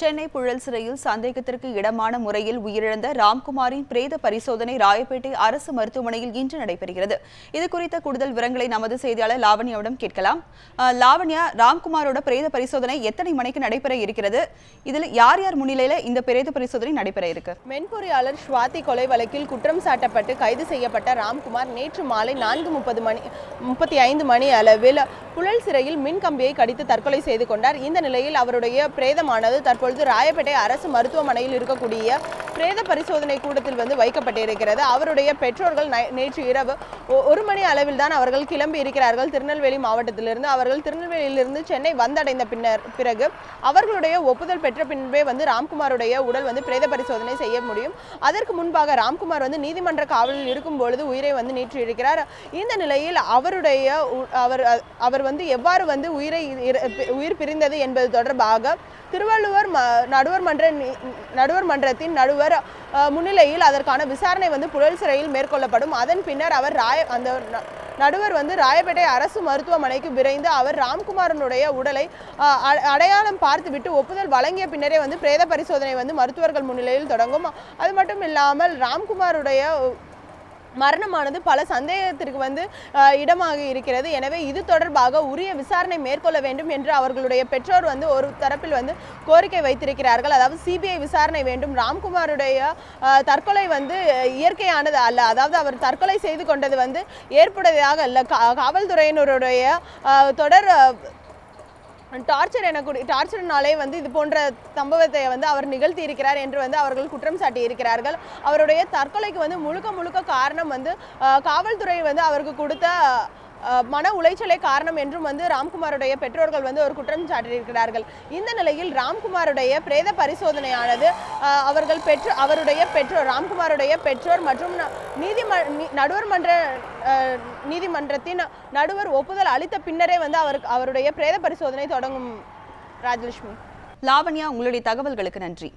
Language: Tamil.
சென்னை புழல் சிறையில் சந்தேகத்திற்கு இடமான முறையில் உயிரிழந்த ராம்குமாரின் பிரேத பரிசோதனை ராயப்பேட்டை அரசு மருத்துவமனையில் இன்று நடைபெறுகிறது. இது குறித்த கூடுதல் விவரங்களை நமது செய்தியாளர் லாவண்யாவிடம் கேட்கலாம். லாவண்யா ராம்குமாரோட பிரேத பரிசோதனை எத்தனை மணிக்கு நடைபெற இருக்கிறது? இதில் யார் யார் முன்னிலையில இந்த பிரேத பரிசோதனை நடைபெற இருக்கு? மென்பொறியாளர் ஸ்வாதி கொலை வழக்கில் குற்றம் சாட்டப்பட்டு கைது செய்யப்பட்ட ராம்குமார் நேற்று மாலை நான்கு முப்பது மணி முப்பத்தி ஐந்து மணி அளவில் புழல் சிறையில் மின் கம்பியை கடித்து தற்கொலை செய்து கொண்டார். இந்த நிலையில் அவருடைய பிரேதமானது தற்பொழுது ராயப்பேட்டை அரசு மருத்துவமனையில் இருக்கக்கூடிய பிரேத பரிசோதனை கூடத்தில் வந்து வைக்கப்பட்டிருக்கிறது. அவருடைய பெற்றோர்கள் நேற்று இரவு ஒ- ஒரு மணி அளவில் தான் அவர்கள் கிளம்பி இருக்கிறார்கள். திருநெல்வேலி மாவட்டத்திலிருந்து அவர்கள் திருநெல்வேலியிலிருந்து சென்னை வந்தடைந்த பின்னர் பிறகு அவர்களுடைய ஒப்புதல் பெற்ற பின்பே வந்து ராம்குமாருடைய உடல் வந்து பிரேத பரிசோதனை செய்ய முடியும். அதற்கு முன்பாக ராம்குமார் வந்து நீதிமன்ற காவலில் இருக்கும் பொழுது உயிரை வந்து நீற்று இருக்கிறார். இந்த நிலையில் அவருடைய அவர் அவர் வந்து எவ்வாறு வந்து உயிரை உயிர் பிரிந்தது என்பது தொடர்பாக திருவள்ளுவர் ம நடுவர் மன்ற நடுவர் மன்றத்தின் நடுவர் முன்னிலையில் அதற்கான விசாரணை வந்து புழல் சிறையில் மேற்கொள்ளப்படும். அதன் பின்னர் அவர் ராய அந்த நடுவர் வந்து ராயப்பேட்டை அரசு மருத்துவமனைக்கு விரைந்து அவர் ராம்குமாரனுடைய உடலை அ- அடையாளம் பார்த்துவிட்டு ஒப்புதல் வழங்கிய பின்னரே வந்து பிரேத பரிசோதனை வந்து மருத்துவர்கள் முன்னிலையில் தொடங்கும். அது மட்டும் இல்லாமல் ராம்குமாருடைய மரணமானது பல சந்தேகத்திற்கு வந்து இடமாக இருக்கிறது. எனவே இது தொடர்பாக உரிய விசாரணை மேற்கொள்ள வேண்டும் என்று அவர்களுடைய பெற்றோர் வந்து ஒரு தரப்பில் வந்து கோரிக்கை வைத்திருக்கிறார்கள். அதாவது சிபிஐ விசாரணை வேண்டும். ராம்குமாருடைய தற்கொலை வந்து இயற்கையானது அல்ல. அதாவது அவர் தற்கொலை செய்து கொண்டது வந்து ஏற்புடையதாக அல்ல காவல்துறையினருடைய தொடர் டார்ச்சர் எனக்கூடிய டார்ச்சர்னாலே வந்து இது போன்ற சம்பவத்தை வந்து அவர் நிகழ்த்தி இருக்கிறார் என்று வந்து அவர்கள் குற்றம் சாட்டி இருக்கிறார்கள் அவருடைய தற்கொலைக்கு வந்து முழுக்க முழுக்க காரணம் வந்து காவல்துறை வந்து அவருக்கு கொடுத்த மன உளைச்சலே காரணம் என்றும் வந்து ராம்குமாருடைய பெற்றோர்கள் வந்து ஒரு குற்றம் சாட்டியிருக்கிறார்கள். இந்த நிலையில் ராம்குமாருடைய பிரேத பரிசோதனையானது அவர்கள் பெற்று அவருடைய பெற்றோர் ராம்குமாருடைய பெற்றோர் மற்றும் நீதிம நடுவர் மன்ற நீதிமன்றத்தின் நடுவர் ஒப்புதல் அளித்த பின்னரே வந்து அவருக்கு அவருடைய பிரேத பரிசோதனை தொடங்கும் ராஜலட்சுமி. லாவண்யா உங்களுடைய தகவல்களுக்கு நன்றி.